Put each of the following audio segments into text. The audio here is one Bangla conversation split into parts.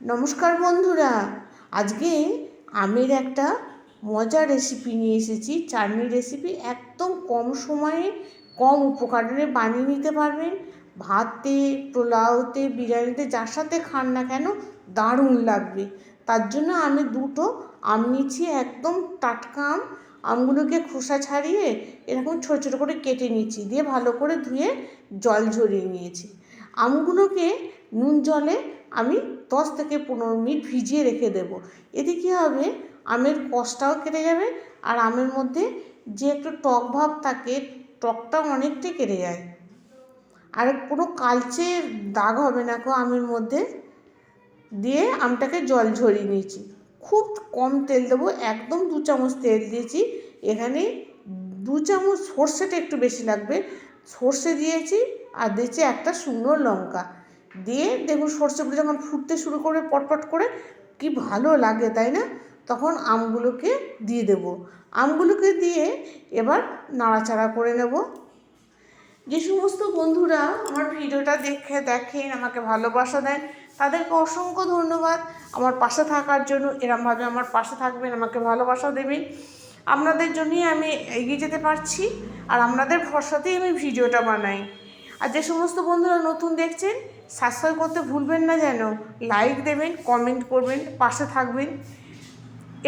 নমস্কার বন্ধুরা, আজকে আমের একটা মজার রেসিপি নিয়ে এসেছি। চাটনি রেসিপি একদম কম সময়ে কম উপকরণে বানিয়ে নিতে পারবেন। ভাতে, পোলাওতে, বিরিয়ানিতে, যার সাথে খান না কেন দারুণ লাগবে। তার জন্য আমি দুটো আম নিচ্ছি, একদম টাটকা আম। আমগুলোকে খোসা ছাড়িয়ে এরকম ছোটো ছোটো করে কেটে নিচ্ছি, দিয়ে ভালো করে ধুয়ে জল ঝরিয়ে নিয়েছি। আমগুলোকে নুন জলে আমি দশ থেকে পনেরো মিনিট ভিজিয়ে রেখে দেবো। এতে কী হবে? আমের কষটাও কেটে যাবে আর আমের মধ্যে যে একটু টক ভাব থাকে টকটা অনেকটাই কেটে যায়। আর কোনো কালচে দাগ হবে না কো আমের মধ্যে। দিয়ে আমটাকে জল ঝরিয়ে নিয়েছি। খুব কম তেল দেবো, একদম দু চামচ তেল দিয়েছি। এখানে দু চামচ সর্ষেটা একটু বেশি লাগবে। সর্ষে দিয়েছি আর দিয়েছি একটা শুকনো লঙ্কা। দিয়ে দেখুন সর্ষেগুলো যখন ফুটতে শুরু করবে পটপট করে, কি ভালো লাগে, তাই না? তখন আমগুলোকে দিয়ে দেব। আমগুলোকে দিয়ে এবার নাড়াচাড়া করে নেব। যে সমস্ত বন্ধুরা আমার ভিডিওটা দেখে, দেখেন, আমাকে ভালোবাসা দেন, তাদেরকে অসংখ্য ধন্যবাদ। আমার পাশে থাকার জন্য এরমভাবে আমার পাশে থাকবেন, আমাকে ভালোবাসা দেবেন। আপনাদের জন্যই আমি এগিয়ে যেতে পারছি আর আপনাদের ভরসাতেই আমি ভিডিওটা বানাই। আর যে সমস্ত বন্ধুরা নতুন দেখছেন সাবস্ক্রাইব করতে ভুলবেন না যেন লাইক দেবেন কমেন্ট করবেন, পাশে থাকবেন।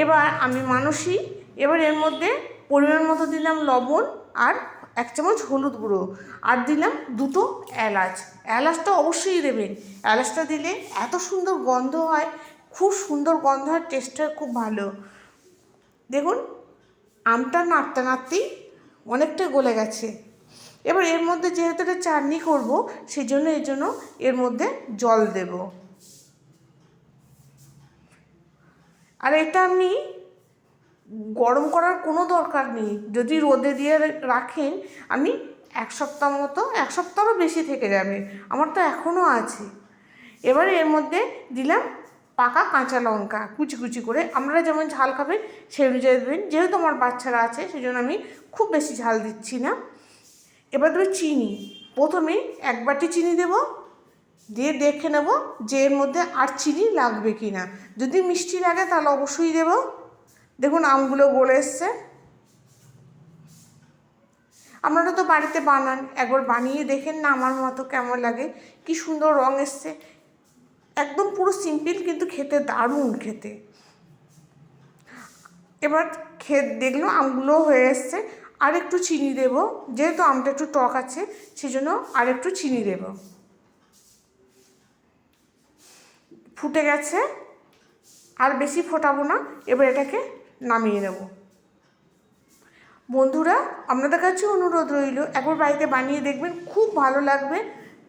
এবার আমি মানসী, এবার এর মধ্যে পরিমাণ মতো দিলাম লবণ আর এক চামচ হলুদ গুঁড়ো আর দিলাম দুটো এলাচ। এলাচটা অবশ্যই দেবেন। এলাচটা দিলে এত সুন্দর গন্ধ হয়, খুব সুন্দর গন্ধ হয় টেস্টটা খুব ভালো। দেখুন আমটা নাড়তে নাড়তেই অনেকটা গলে গেছে। এবার এর মধ্যে যেহেতু এটা চাটনি করব সেই জন্য এর জন্য এর মধ্যে জল দেব। আর এটা আপনি গরম করার কোনো দরকার নেই। যদি রোদে দিয়ে রাখেন, আমি এক সপ্তাহ মতো, এক সপ্তাহও বেশি থেকে যাবে। আমার তো এখনও আছে। এবার এর মধ্যে দিলাম পাকা কাঁচা লঙ্কা কুচি কুচি করে। আপনারা যেমন ঝাল খাবেন সেই অনুযায়ী দেবেন। যেহেতু আমার বাচ্চারা আছে সেই জন্য আমি খুব বেশি ঝাল দিচ্ছি না। এবার দেবো চিনি। প্রথমে এক বাটি চিনি দেব, দিয়ে দেখে নেব যে এর মধ্যে আর চিনি লাগবে কি না যদি মিষ্টি লাগে তাহলে অবশ্যই দেব। দেখুন আমগুলো গলে এসছে। আপনারা তো বাড়িতে বানান, একবার বানিয়ে দেখেন না আমার মতো কেমন লাগে, কি সুন্দর রং এসছে। একদম পুরো সিম্পল কিন্তু খেতে দারুণ খেতে। এবার খেত দেখল আমগুলো হয়ে এসছে, আর একটু চিনি দেব, যেহেতু আমটা একটু টক আছে, সেজন্য আর একটু চিনি দেব। ফুটে গেছে, আর বেশি ফোটাবো না, এবার এটাকে নামিয়ে নেব। বন্ধুরা, আপনাদের কাছে অনুরোধ রইল, একবার বাড়িতে বানিয়ে দেখবেন, খুব ভালো লাগবে।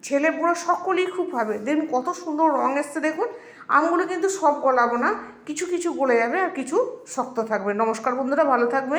ছেলে বুড়ো সকলেই খুব ভাবে। দেখুন কত সুন্দর রং এসছে দেখুন। আমগুলো কিন্তু সব গলাবো না। কিছু কিছু গলে যাবে আর কিছু শক্ত থাকবে। নমস্কার বন্ধুরা, ভালো থাকবেন।